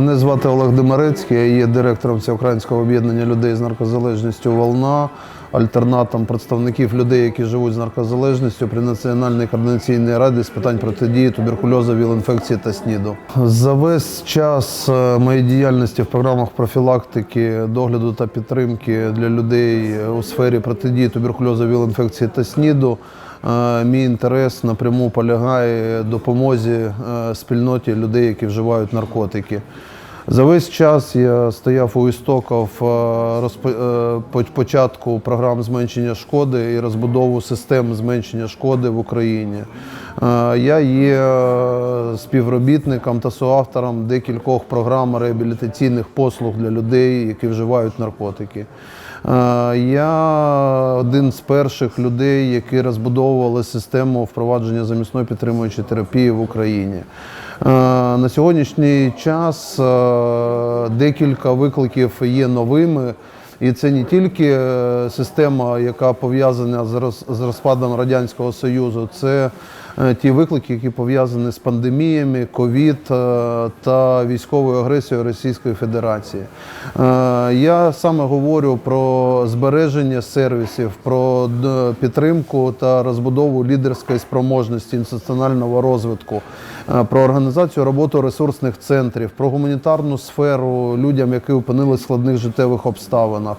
Мене звати Олег Демарецький, я є директором Всеукраїнського об'єднання людей з наркозалежністю Волна, альтернатом представників людей, які живуть з наркозалежністю при Національній координаційній раді з питань протидії туберкульозу, ВІЛ-інфекції та СНІДу. За весь час е, моєї діяльності в програмах профілактики, догляду та підтримки для людей у сфері протидії туберкульозу, ВІЛ-інфекції та СНІДу Е, Мій інтерес напряму полягає допомозі е, спільноті людей, які вживають наркотики. За весь час я стояв у істоків е, е, початку програм зменшення шкоди і розбудову систем зменшення шкоди в Україні. Е, Я є співробітником та соавтором декількох програм реабілітаційних послуг для людей, які вживають наркотики. Е, Я один з перших людей, які розбудовували систему впровадження замісної підтримуючої терапії в Україні. Е, На сьогоднішній час е, декілька викликів є новими. І це не тільки система, яка пов'язана з розпадом Радянського Союзу, це ті виклики, які пов'язані з пандеміями, ковід е, та військовою агресією Російської Федерації. Е, Я саме говорю про збереження сервісів, про підтримку та розбудову лідерської спроможності інституціонального розвитку, е, про організацію роботи ресурсних центрів, про гуманітарну сферу людям, які опинилися в складних життєвих обставинах.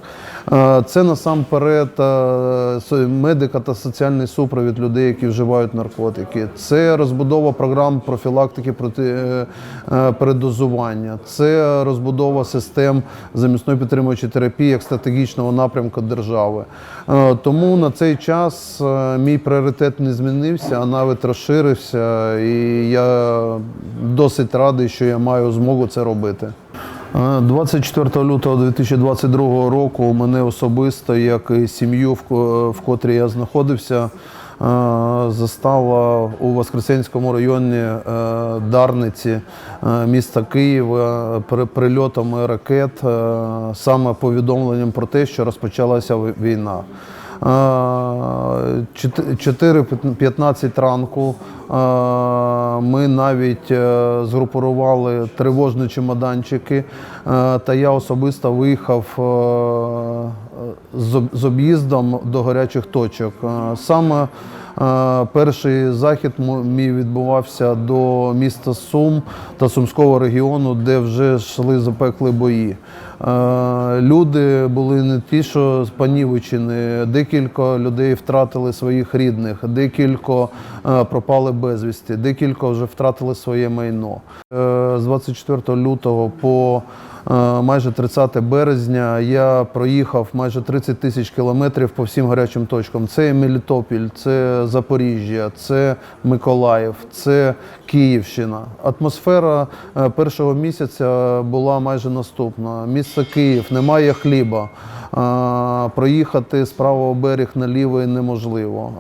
Е, Це насамперед е, медика та соціальний супровід людей, які вживають наркотики. Це розбудова програм профілактики проти е, е, передозування. Це розбудова систем замісної підтримуючої терапії як стратегічного напрямку держави. Е, Тому на цей час мій пріоритет не змінився, а навіть розширився, і я досить радий, що я маю змогу це робити. Е, 24 лютого 2022 року мене особисто, як і сім'ю, в ко- в котрій я знаходився, застала у Воскресенському районі е, Дарниці е, міста Києва прильотами ракет, е, саме повідомленням про те, що розпочалася війна. Е, чот- 4.15 ранку е, ми навіть е, згрупували тривожні чемоданчики, е, та я особисто виїхав е, з об'їздом до гарячих точок. Е, Саме е, перший захід мій відбувався до міста Сум та Сумського регіону, де вже йшли запекли бої. Е, Люди були не ті, що спанівичені, декілька людей втратили своїх рідних, декілька е, пропали безвісті, декілька вже втратили своє майно. З 24 лютого по майже 30 березня я проїхав майже 30 тисяч кілометрів по всім гарячим точкам. Це Мелітопіль, це Запоріжжя, це Миколаїв, це Київщина. Атмосфера е, першого місяця була майже наступна. Місто Київ, немає хліба. Проїхати з правого берег на лівий неможливо.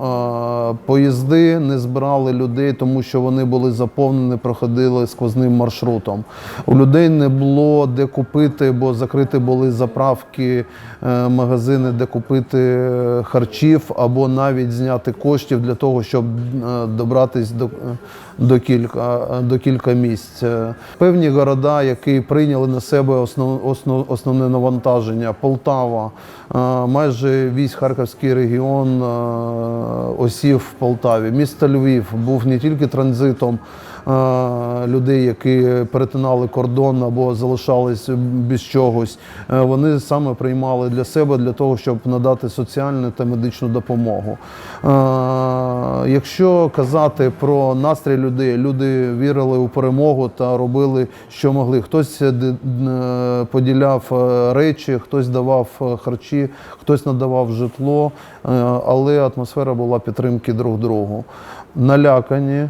Поїзди не збирали людей, тому що вони були заповнені, проходили сквозним маршрутом. У людей не було де купити, бо закриті були заправки, е, магазини, де купити е, харчів або навіть зняти коштів для того, щоб е, добратись до, до, кілька, до кілька місць. Певні города, які прийняли на себе основ, основ, основне навантаження, Полтава, майже весь Харківський регіон осів в Полтаві. Місто Львів був не тільки транзитом людей, які перетинали кордон або залишались без чогось. Е, Вони саме приймали для себе для того, щоб надати соціальну та медичну допомогу. Е, Якщо казати про настрій людей, люди вірили у перемогу та робили, що могли. Хтось е, е, поділяв е, речі, хтось давав е, харчі, хтось надавав житло, е, але атмосфера була підтримки друг другу. Налякані.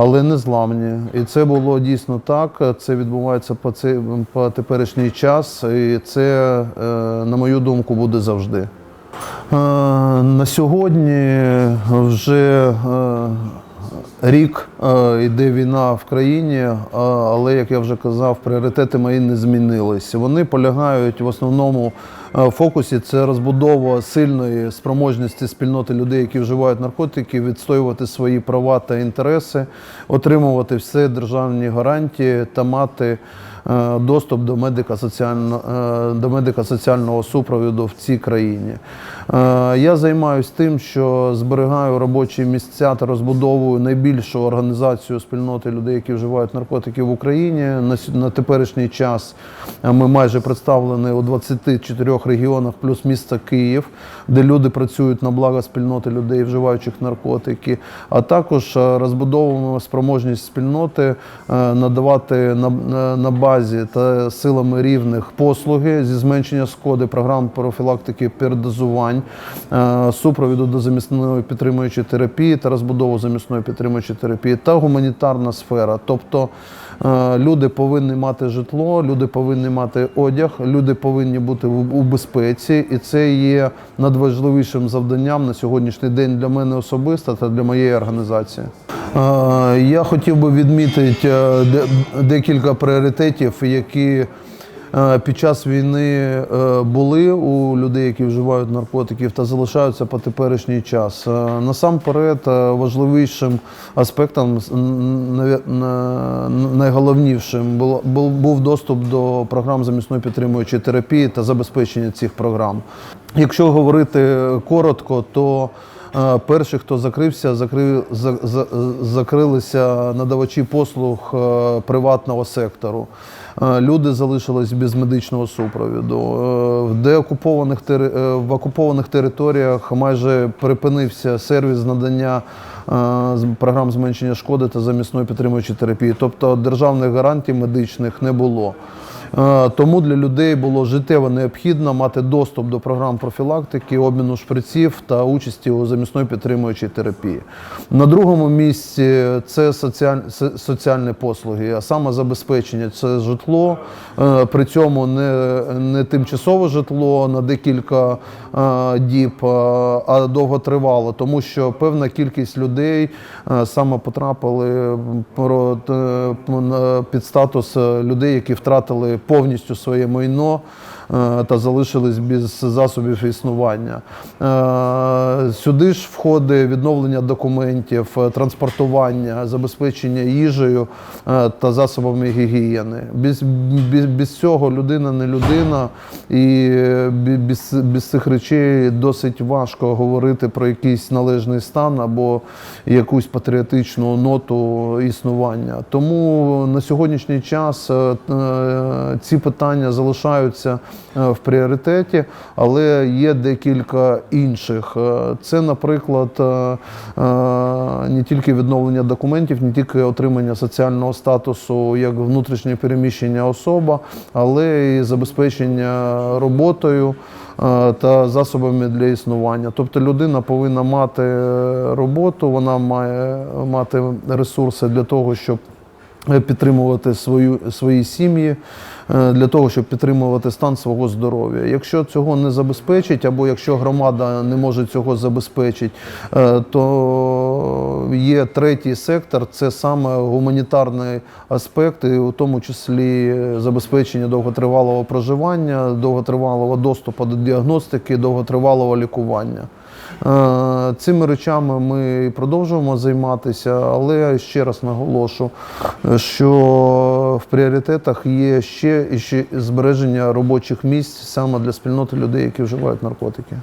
Але не зламні. І це було дійсно так. Це відбувається по, цей, по теперішній час, і це, е, на мою думку, буде завжди. Е, На сьогодні вже е, Рік йде війна в країні, але як я вже казав, пріоритети мої не змінились. Вони полягають в основному фокусі це розбудова сильної спроможності спільноти людей, які вживають наркотики, відстоювати свої права та інтереси, отримувати всі державні гарантії та мати е, доступ до медико-соціально, е, до медико-соціального супроводу в цій країні. Е, Я займаюся тим, що зберігаю робочі місця та розбудовую найбільшу організацію спільноти людей, які вживають наркотики в Україні. На, теперішній час е, ми майже представлені у 24 регіонах, плюс місто Київ, де люди працюють на благо спільноти людей, вживаючих наркотики. А також е, розбудовуємо спроможність спільноти е, надавати на, на, базі та силами рівних послуги зі зменшення шкоди, програм профілактики передозувань, е, супровіду до замісної підтримуючої терапії та розбудову замісної підтримуючої терапії та гуманітарна сфера. Тобто е, люди повинні мати житло, люди повинні мати одяг, люди повинні бути у безпеці, і це є надважливішим завданням на сьогоднішній день для мене особисто та для моєї організації. Е, Я хотів би відмітити е, де- декілька пріоритетів, які е, під час війни е, були у людей, які вживають наркотиків, та залишаються по теперішній час. Е, Насамперед, е, важливішим аспектом, найголовнішим був доступ до програм замісної підтримуючої терапії та забезпечення цих програм. Якщо говорити коротко, то Е, Перші, хто закрився, закрив, за, за, закрилися надавачі послуг е, приватного сектору. Е, Люди залишились без медичного супровіду. Е, В деокупованих е, в окупованих територіях майже припинився сервіс надання програм зменшення шкоди та замісної підтримуючої терапії. Тобто державних гарантій медичних не було. Е, Тому для людей було життєво необхідно мати доступ до програм профілактики, обміну шприців та участі у замісної підтримуючій терапії. На другому місці це соціаль... соціальні послуги, а саме забезпечення це житло, е, при цьому не, не тимчасове житло на декілька е, діб, а довготривало, тому що певна кількість людей саме потрапили під статус людей, які втратили повністю своє майно та залишились без засобів існування. Е, Сюди ж входить відновлення документів, е, транспортування, забезпечення їжею е, та засобами гігієни. Без, без, без цього людина не людина, і е, без, без цих речей досить важко говорити про якийсь належний стан або якусь патріотичну ноту існування. Тому на сьогоднішній час е, е, ці питання залишаються е, в пріоритеті, але є декілька інших. Е, Це, наприклад, е, е, не тільки відновлення документів, не тільки отримання соціального статусу як внутрішнє переміщення особа, але і забезпечення роботою е, та засобами для існування. Тобто людина повинна мати е, роботу, вона має мати ресурси для того, щоб е, підтримувати свою, свої сім'ї, е, для того, щоб підтримувати стан свого здоров'я. Якщо цього не забезпечить, або якщо громада не може цього забезпечити, е, то є третій сектор, це саме гуманітарний аспект, і у тому числі забезпечення довготривалого проживання, довготривалого доступу до діагностики, довготривалого лікування. Е, Цими речами ми продовжуємо займатися, але ще раз наголошу, що в пріоритетах є ще ще збереження робочих місць саме для спільноти людей, які вживають наркотики.